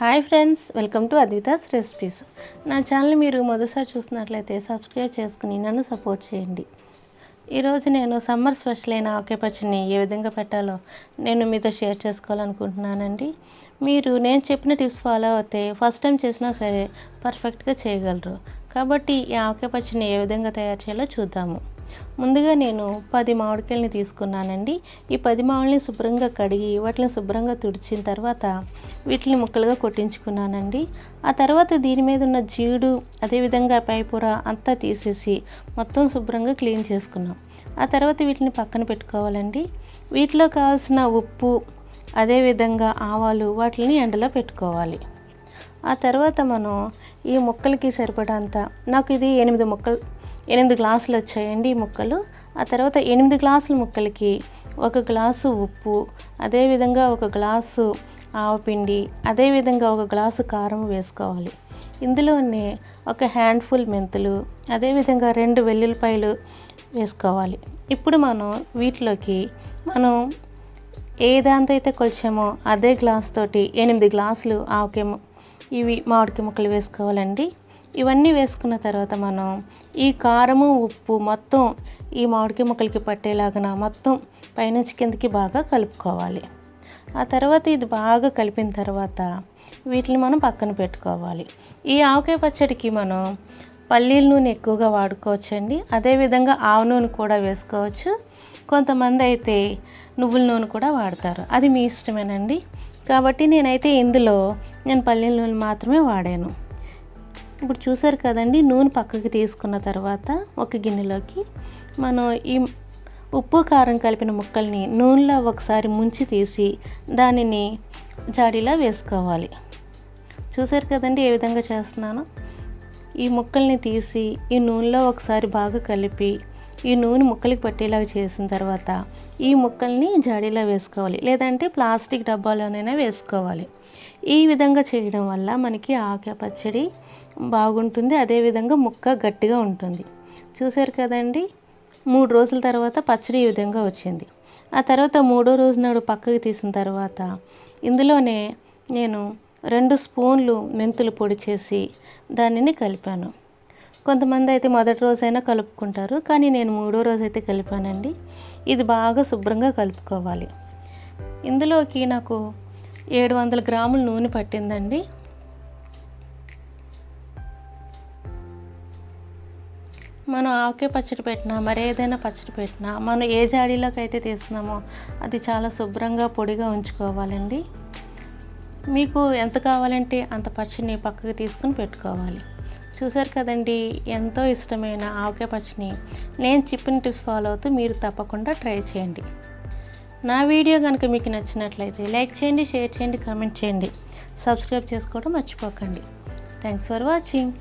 Hi friends welcome to Advitha's recipes. నా channel మీరు మొదటిసారి చూస్తున్నట్లయితే సబ్స్క్రైబ్ చేసుకుని నన్ను సపోర్ట్ చేయండి. ఈరోజు నేను సమ్మర్ స్పెషల్ అయిన ఆకే పచ్చడిని ఏ విధంగా పెట్టాలో నేను మీతో షేర్ చేసుకోవాలనుకుంటున్నానండి. మీరు నేను చెప్పిన టిప్స్ ఫాలో అవుతే ఫస్ట్ టైం చేసినా సరే పర్ఫెక్ట్గా చేయగలరు. కాబట్టి ఈ ఆకే పచ్చడిని ఏ విధంగా తయారు చేయాలో చూద్దాము. ముందుగా నేను పది మామిడికాయలని తీసుకున్నానండి. ఈ పది మామిడిని శుభ్రంగా కడిగి వాటిని శుభ్రంగా తుడిచిన తర్వాత వీటిని ముక్కలుగా కొట్టించుకున్నానండి. ఆ తర్వాత దీని మీద ఉన్న జీడు అదేవిధంగా పైపూర అంతా తీసేసి మొత్తం శుభ్రంగా క్లీన్ చేసుకున్నాం. ఆ తర్వాత వీటిని పక్కన పెట్టుకోవాలండి. వీటిలో కావాల్సిన ఉప్పు అదేవిధంగా ఆవాలు వాటిని ఎండలో పెట్టుకోవాలి. ఆ తర్వాత మనం ఈ మొక్కలకి సరిపడంత నాకు ఇది ఎనిమిది మొక్కలు ఎనిమిది గ్లాసులు వచ్చాయండి ముక్కలు. ఆ తర్వాత ఎనిమిది గ్లాసుల ముక్కలకి ఒక గ్లాసు ఉప్పు అదేవిధంగా ఒక గ్లాసు ఆవపిండి అదేవిధంగా ఒక గ్లాసు కారం వేసుకోవాలి. ఇందులోనే ఒక హ్యాండ్ఫుల్ మెంతులు అదేవిధంగా రెండు వెల్లుల్లిపాయలు వేసుకోవాలి. ఇప్పుడు మనం వీటిలోకి మనం ఏ దాంతో అయితే కొలిచామో అదే గ్లాస్ తోటి ఎనిమిది గ్లాసులు ఆవకాయ ఇవి మామిడికి ముక్కలు వేసుకోవాలండి. ఇవన్నీ వేసుకున్న తర్వాత మనం ఈ కారము ఉప్పు మొత్తం ఈ మామిడికాయ ముక్కలకి పట్టేలాగా మొత్తం పైనుంచి కిందకి బాగా కలుపుకోవాలి. ఆ తర్వాత ఇది బాగా కలిపిన తర్వాత వీటిని మనం పక్కన పెట్టుకోవాలి. ఈ ఆవకాయ పచ్చడికి మనం పల్లీల నూనె ఎక్కువగా వాడుకోవచ్చండి. అదేవిధంగా ఆవ నూనె కూడా వేసుకోవచ్చు. కొంతమంది అయితే నువ్వుల నూనె కూడా వాడతారు. అది మీ ఇష్టమేనండి. కాబట్టి నేనైతే ఇందులో నేను పల్లీల నూనె మాత్రమే వాడాను. ఇప్పుడు చూసారు కదండి నూనె పక్కకి తీసుకున్న తర్వాత ఒక గిన్నెలోకి మనం ఈ ఉప్పు కారం కలిపిన ముక్కల్ని నూనెలో ఒకసారి ముంచి తీసి దానిని జాడీలా వేసుకోవాలి. చూసారు కదండి ఏ విధంగా చేస్తున్నాను? ఈ ముక్కల్ని తీసి ఈ నూనెలో ఒకసారి బాగా కలిపి ఈ నూనె ముక్కలకి పట్టేలాగా చేసిన తర్వాత ఈ ముక్కల్ని జాడీలో వేసుకోవాలి. లేదంటే ప్లాస్టిక్ డబ్బాలోనైనా వేసుకోవాలి. ఈ విధంగా చేయడం వల్ల మనకి ఆకే పచ్చడి బాగుంటుంది. అదేవిధంగా ముక్క గట్టిగా ఉంటుంది. చూసారు కదండి? మూడు రోజుల తర్వాత పచ్చడి ఈ విధంగా వచ్చింది. ఆ తర్వాత మూడో రోజు నాడు పక్కకి తీసిన తర్వాత ఇందులోనే నేను రెండు స్పూన్లు మెంతులు పొడి చేసి దానిని కలిపాను. కొంతమంది అయితే మొదటి రోజైనా కలుపుకుంటారు కానీ నేను మూడో రోజు అయితే కలిపానండి. ఇది బాగా శుభ్రంగా కలుపుకోవాలి. ఇందులోకి నాకు ఏడు వందల గ్రాముల నూనె పట్టిందండి. మనం ఆవకాయ పచ్చడి పెట్టినా మరి ఏదైనా పచ్చడి పెట్టినా మనం ఏ జాడీలోకి అయితే తీస్తున్నామో అది చాలా శుభ్రంగా పొడిగా ఉంచుకోవాలండి. మీకు ఎంత కావాలంటే అంత పచ్చడిని పక్కకి తీసుకుని పెట్టుకోవాలి. చూసారు కదండి ఎంతో ఇష్టమైన ఆవకాయ పచ్చడిని నేను చెప్పిన టిప్స్ ఫాలో అవుతూ మీరు తప్పకుండా ట్రై చేయండి. నా వీడియో కనుక మీకు నచ్చినట్లయితే లైక్ చేయండి షేర్ చేయండి కామెంట్ చేయండి. సబ్స్క్రైబ్ చేసుకోవడం మర్చిపోకండి. Thanks for watching.